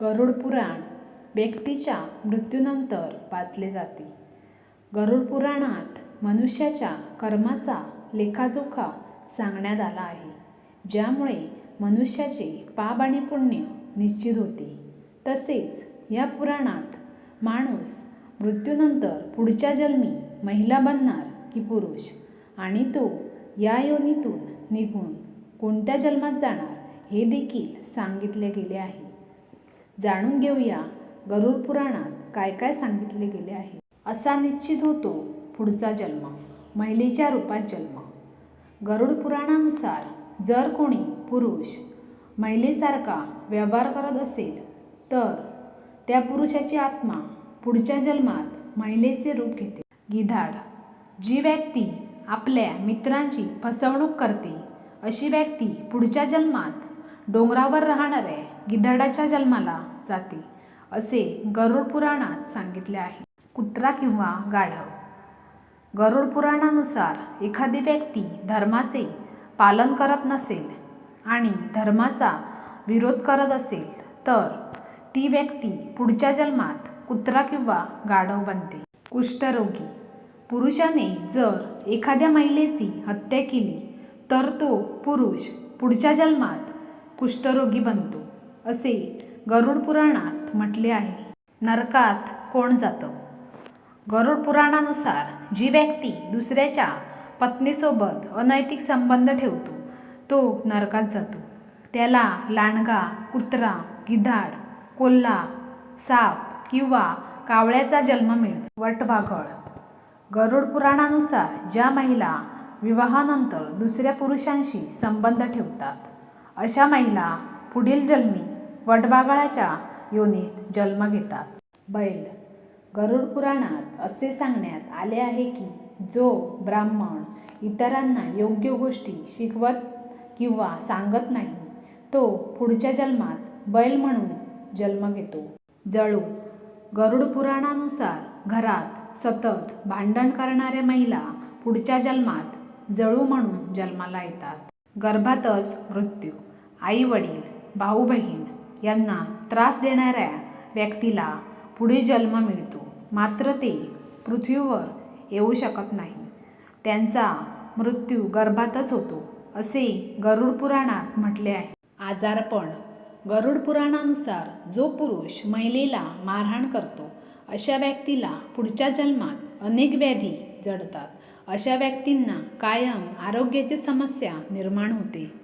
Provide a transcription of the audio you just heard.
गरुड पुराण व्यक्तीच्या मृत्यूनंतर वाचले जाते. गरुड पुराणात मनुष्याच्या कर्माचा लेखाजोखा सांगण्यात आला आहे ज्यामुळे मनुष्याचे पाप आणि पुण्य निश्चित होते. तसेच या पुराणात माणूस मृत्यूनंतर पुढच्या जन्मी महिला बनणार की पुरुष आणि तो या योनीतून निघून कोणत्या जन्मात जाणार हे देखील सांगितले गेले आहे. जाणून घेऊया गरुड पुराणात काय काय सांगितले गेले आहे. असा निश्चित होतो पुढचा जन्म महिलेच्या रूपात जन्म. गरुड पुराणानुसार जर कोणी पुरुष महिलेसारखा व्यवहार करत असेल तर त्या पुरुषाची आत्मा पुढच्या जन्मात महिलेचे रूप घेते. गिधाड जी व्यक्ती आपल्या मित्रांची फसवणूक करते अशी व्यक्ती पुढच्या जन्मात डोंगरावर राहणाऱ्या गिधाडाच्या जन्माला जाते असे गरुड पुराणात सांगितले आहे. कुत्रा किंवा गाढव. गरुड पुराणानुसार एखादी व्यक्ती धर्माचे पालन करत नसेल आणि धर्माचा विरोध करत असेल तर ती व्यक्ती पुढच्या जन्मात कुत्रा किंवा गाढव बनते. कुष्ठरोगी. पुरुषाने जर एखाद्या महिलेची हत्या केली तर तो पुरुष पुढच्या जन्मात कुष्ठरोगी बनतो असे गरुड पुराणात म्हटले आहे. नरकात कोण जातं? गरुड पुराणानुसार जी व्यक्ती दुसऱ्याच्या पत्नीसोबत अनैतिक संबंध ठेवतो तो नरकात जातो. त्याला लांडगा कुत्रा गिधाड कोल्हा साप किंवा कावळ्याचा जन्म मिळतो. वटवाघळ. गरुड पुराणानुसार ज्या महिला विवाहानंतर दुसऱ्या पुरुषांशी संबंध ठेवतात अशा महिला पुढील जन्मी वटबागळाच्या योनीत जन्म घेतात. बैल गरुड पुराणात असे सांगण्यात आले आहे की जो ब्राह्मण इतरांना योग्य गोष्टी शिकवत किंवा सांगत नाही तो पुढच्या जन्मात बैल म्हणून जन्म घेतो. जळू गरुड पुराणानुसार घरात सतत भांडण करणाऱ्या महिला पुढच्या जन्मात जळू म्हणून जन्माला येतात. गर्भातच मृत्यू आई वडील भाऊ बहीण यांना त्रास देणाऱ्या व्यक्तीला पुढे जन्म मिळतो. मात्र ते पृथ्वीवर येऊ शकत नाही. त्यांचा मृत्यू गर्भातच होतो असे गरुड पुराणात म्हटले आहे. आजारपण गरुड पुराणानुसार जो पुरुष महिलेला मारहाण करतो अशा व्यक्तीला पुढच्या जन्मात अनेक व्याधी जडतात. अशा व्यक्तींना कायम आरोग्याची समस्या निर्माण होते.